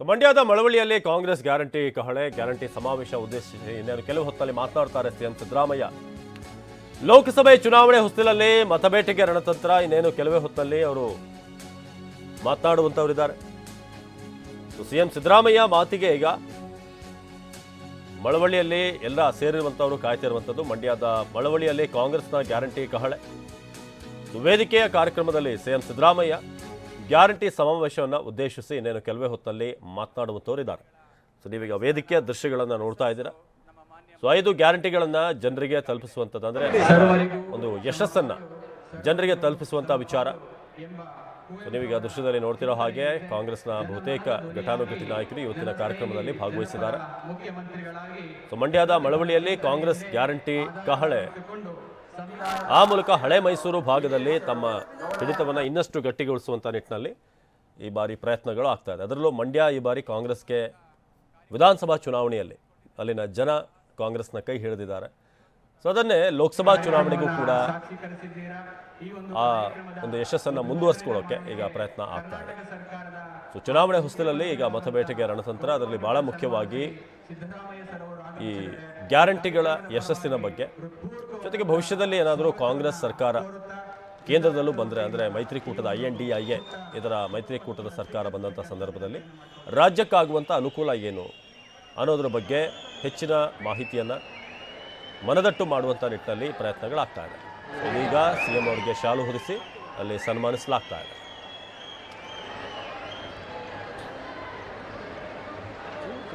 ಮಂಡ್ಯದ ಮಳವಳ್ಳಿಯಲ್ಲಿ ಕಾಂಗ್ರೆಸ್ ಗ್ಯಾರಂಟಿ ಕಹಳೆ, ಗ್ಯಾರಂಟಿ ಸಮಾವೇಶ ಉದ್ದೇಶಿಸಿ ಇನ್ನೇನು ಕೆಲವು ಹೊತ್ತಲ್ಲಿ ಮಾತನಾಡ್ತಾರೆ ಸಿಎಂ ಸಿದ್ದರಾಮಯ್ಯ. ಲೋಕಸಭೆ ಚುನಾವಣೆ ಹೊಸ್ತಿಲಲ್ಲಿ ಮತಬೇಟೆಗೆ ರಣತಂತ್ರ, ಇನ್ನೇನು ಕೆಲವೇ ಹೊತ್ತಲ್ಲಿ ಅವರು ಮಾತನಾಡುವಂತವರಿದ್ದಾರೆ ಸಿಎಂ ಸಿದ್ದರಾಮಯ್ಯ ಮಾತಿಗೆ ಈಗ ಮಳವಳ್ಳಿಯಲ್ಲಿ ಎಲ್ಲ ಸೇರಿರುವಂತವರು ಕಾಯ್ತಿರುವಂಥದ್ದು ಮಂಡ್ಯದ ಮಳವಳ್ಳಿಯಲ್ಲಿ ಕಾಂಗ್ರೆಸ್ನ ಗ್ಯಾರಂಟಿ ಕಹಳೆ. ವೇದಿಕೆಯ ಕಾರ್ಯಕ್ರಮದಲ್ಲಿ ಸಿಎಂ ಸಿದ್ದರಾಮಯ್ಯ ಗ್ಯಾರಂಟಿ ಸಮಾವೇಶವನ್ನು ಉದ್ದೇಶಿಸಿ ಇನ್ನೇನು ಕೆಲವೇ ಹೊತ್ತಲ್ಲಿ ಮಾತನಾಡುವ ತೋರಿದ್ದಾರೆ. ಸೊ ನೀವೀಗ ವೇದಿಕೆಯ ದೃಶ್ಯಗಳನ್ನು ನೋಡ್ತಾ ಇದ್ದೀರಾ. ಸೊ ಐದು ಗ್ಯಾರಂಟಿಗಳನ್ನು ಜನರಿಗೆ ತಲುಪಿಸುವಂಥದ್ದು ಅಂದರೆ ಒಂದು ಯಶಸ್ಸನ್ನು ಜನರಿಗೆ ತಲುಪಿಸುವಂಥ ವಿಚಾರ. ಸೊ ನೀವೀಗ ದೃಶ್ಯದಲ್ಲಿ ನೋಡ್ತಿರೋ ಹಾಗೆ ಕಾಂಗ್ರೆಸ್ನ ಬಹುತೇಕ ಘಟಾನುಘಟಿ ನಾಯಕರು ಇವತ್ತಿನ ಕಾರ್ಯಕ್ರಮದಲ್ಲಿ ಭಾಗವಹಿಸಿದ್ದಾರೆ. ಸೊ ಮಂಡ್ಯದ ಮಳವಳ್ಳಿಯಲ್ಲಿ ಕಾಂಗ್ರೆಸ್ ಗ್ಯಾರಂಟಿ ಕಹಳೆ ಆ ಮೂಲಕ ಹಳೆ ಮೈಸೂರು ಭಾಗದಲ್ಲಿ ತಮ್ಮ ಹಿಡಿತವನ್ನು ಇನ್ನಷ್ಟು ಗಟ್ಟಿಗೊಳಿಸುವಂಥ ನಿಟ್ಟಿನಲ್ಲಿ ಈ ಬಾರಿ ಪ್ರಯತ್ನಗಳು ಆಗ್ತಾ ಇದೆ. ಅದರಲ್ಲೂ ಮಂಡ್ಯ ಈ ಬಾರಿ ಕಾಂಗ್ರೆಸ್ಗೆ ವಿಧಾನಸಭಾ ಚುನಾವಣೆಯಲ್ಲಿ ಅಲ್ಲಿನ ಜನ ಕಾಂಗ್ರೆಸ್ನ ಕೈ ಹಿಡಿದಿದ್ದಾರೆ. ಸೊ ಅದನ್ನೇ ಲೋಕಸಭಾ ಚುನಾವಣೆಗೂ ಕೂಡ ಆ ಒಂದು ಯಶಸ್ಸನ್ನು ಮುಂದುವರಿಸ್ಕೊಳ್ಳೋಕೆ ಈಗ ಪ್ರಯತ್ನ ಆಗ್ತಾ ಇದೆ. ಸೊ ಚುನಾವಣೆ ಹೊಸ್ತಿಲಲ್ಲಿ ಈಗ ಮತಬೇಟೆಗೆ ರಣತಂತ್ರ, ಅದರಲ್ಲಿ ಬಹಳ ಮುಖ್ಯವಾಗಿ ಈ ಗ್ಯಾರಂಟಿಗಳ ಯಶಸ್ಸಿನ ಬಗ್ಗೆ. ಜೊತೆಗೆ ಭವಿಷ್ಯದಲ್ಲಿ ಏನಾದರೂ ಕಾಂಗ್ರೆಸ್ ಸರ್ಕಾರ ಕೇಂದ್ರದಲ್ಲೂ ಬಂದರೆ, ಅಂದರೆ ಮೈತ್ರಿಕೂಟದ I N D I A, ಇದರ ಮೈತ್ರಿಕೂಟದ ಸರ್ಕಾರ ಬಂದಂಥ ಸಂದರ್ಭದಲ್ಲಿ ರಾಜ್ಯಕ್ಕಾಗುವಂಥ ಅನುಕೂಲ ಏನು ಅನ್ನೋದ್ರ ಬಗ್ಗೆ ಹೆಚ್ಚಿನ ಮಾಹಿತಿಯನ್ನು ಮನದಟ್ಟು ಮಾಡುವಂಥ ನಿಟ್ಟಿನಲ್ಲಿ ಪ್ರಯತ್ನಗಳಾಗ್ತಾ ಇದೆ. ಇದೀಗ ಸಿ ಎಂ ಅವರಿಗೆ ಶಾಲು ಹೊರಿಸಿ ಅಲ್ಲಿ ಸನ್ಮಾನಿಸಲಾಗ್ತಾ ಇದೆ.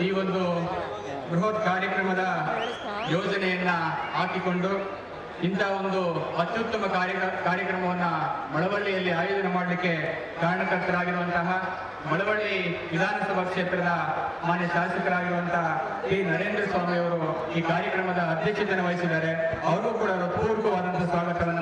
ಈ ಒಂದು ಬೃಹತ್ ಕಾರ್ಯಕ್ರಮದ ಯೋಜನೆಯನ್ನ ಹಾಕಿಕೊಂಡು ಇಂಥ ಒಂದು ಅತ್ಯುತ್ತಮ ಕಾರ್ಯ ಕಾರ್ಯಕ್ರಮವನ್ನ ಮಳವಳ್ಳಿಯಲ್ಲಿ ಆಯೋಜನೆ ಮಾಡಲಿಕ್ಕೆ ಕಾರಣಕರ್ತರಾಗಿರುವಂತಹ ಮಳವಳ್ಳಿ ವಿಧಾನಸಭಾ ಕ್ಷೇತ್ರದ ಮಾನ್ಯ ಶಾಸಕರಾಗಿರುವಂತಹ ಶ್ರೀ ನರೇಂದ್ರ ಸ್ವಾಮಿ ಅವರು ಈ ಕಾರ್ಯಕ್ರಮದ ಅಧ್ಯಕ್ಷತೆಯನ್ನು ವಹಿಸಿದ್ದಾರೆ. ಅವರು ಕೂಡ ಪೂರ್ವಕವಾದಂತಹ ಸ್ವಾಗತವನ್ನು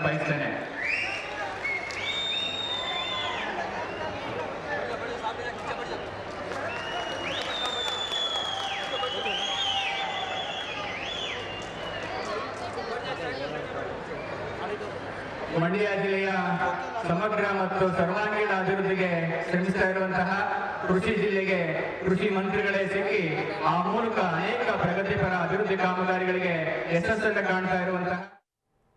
ಮಂಡ್ಯ ಜಿಲ್ಲೆಯ ಸಮಗ್ರ ಮತ್ತು ಸರ್ವಾಂಗೀಣ ಅಭಿವೃದ್ಧಿಗೆ ಶ್ರಮಿಸ್ತಾ ಇರುವಂತಹ ಕೃಷಿ ಜಿಲ್ಲೆಗೆ ಕೃಷಿ ಮಂತ್ರಿಗಳೇ ಸಿಕ್ಕಿ ಆ ಮೂಲಕ ಅನೇಕ ಪ್ರಗತಿಪರ ಅಭಿವೃದ್ಧಿ ಕಾಮಗಾರಿಗಳಿಗೆ ಯಶಸ್ಸನ್ನು ಕಾಣ್ತಾ ಇರುವಂತಹ